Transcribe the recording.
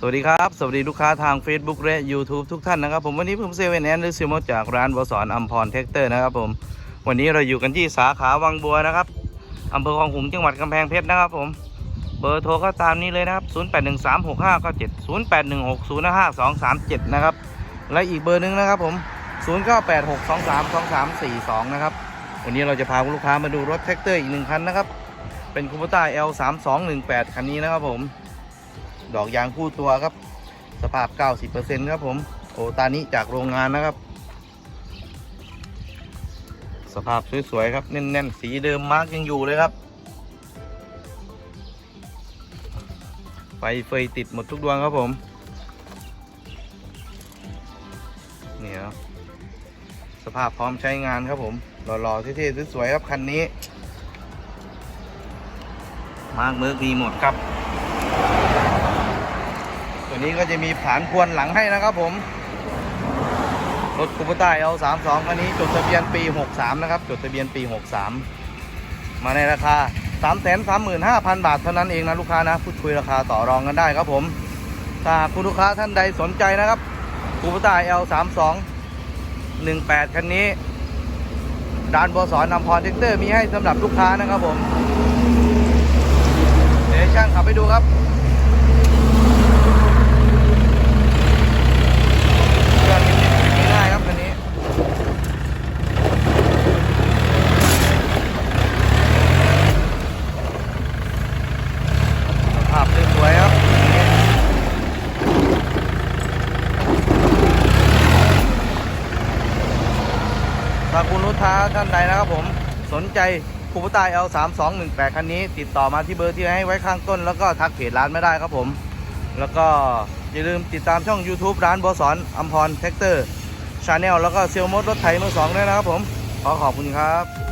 สวัสดีครับ สวัสดีลูกค้าทาง Facebook และ YouTube ทุกท่านนะครับผมวันนี้ผมเซเว่นแอนหรือซิมจากร้านวสอนอัมพรเทคเตอร์นะครับผมวันนี้เราอยู่กันที่สาขาวังบัวนะครับอำเภอคลองขุงจังหวัดกำแพงเพชรนะครับผมเบอร์โทรก็ตามนี้เลยนะครับ 08136597 0816055237 นะครับ และอีกเบอร์หนึ่งนะครับผม 0986232342 นะครับ วันนี้เราจะพาลูกค้ามาดูรถแท็กเตอร์อีกหนึ่งคันนะครับ เป็นคูปต้า L3218 คันนี้นะครับผม ดอกยางคู่ตัวครับ สภาพ 90%ครับผมโอตานิจากโรงงานนะครับ สภาพสวยๆครับแน่นๆ สีเดิมมาร์กยังอยู่เลยครับ ไฟเฟยติดหมดทุกดวงครับผมนี่ครับสภาพพร้อมใช้งานครับผมหล่อๆเท่ๆสวยๆครับคันนี้ มาร์กเมิร์กมีหมดครับ ตัวนี้ก็จะมีผานควนหลังให้นะครับผม รถคูปต้า L32 คันนี้จดทะเบียนปี63นะครับ จดทะเบียนปี63มาในราคา335,000บาทเท่านั้นเองนะลูกค้านะ พูดคุยราคาต่อรองกันได้ครับผม ถ้าคุณลูกค้าท่านใดสนใจนะครับคูปต้า L32 18คันนี้ดานบสอนนำพรเทคเตอร์มีให้สำหรับลูกค้านะครับผม เดี๋ยวช่างขับไปดูครับ เครื่องนี้ไม่ง่ายครับคันนี้ สภาพสวยๆครับคันนี้ ถ้าคุณลูกค้าท่านใดนะครับผมสนใจคูปต้า L3218 คันนี้ ติดต่อมาที่เบอร์ที่ให้ไว้ข้างต้น แล้วก็ทักเพจร้านไม่ได้ครับผม แล้วก็อย่าลืมติดตามช่อง YouTube ร้านบอสอนอัมพรแท็กเตอร์ชาแนลแล้วก็เซลมดรถไถมือสองด้วยนะครับผม ขอขอบคุณครับ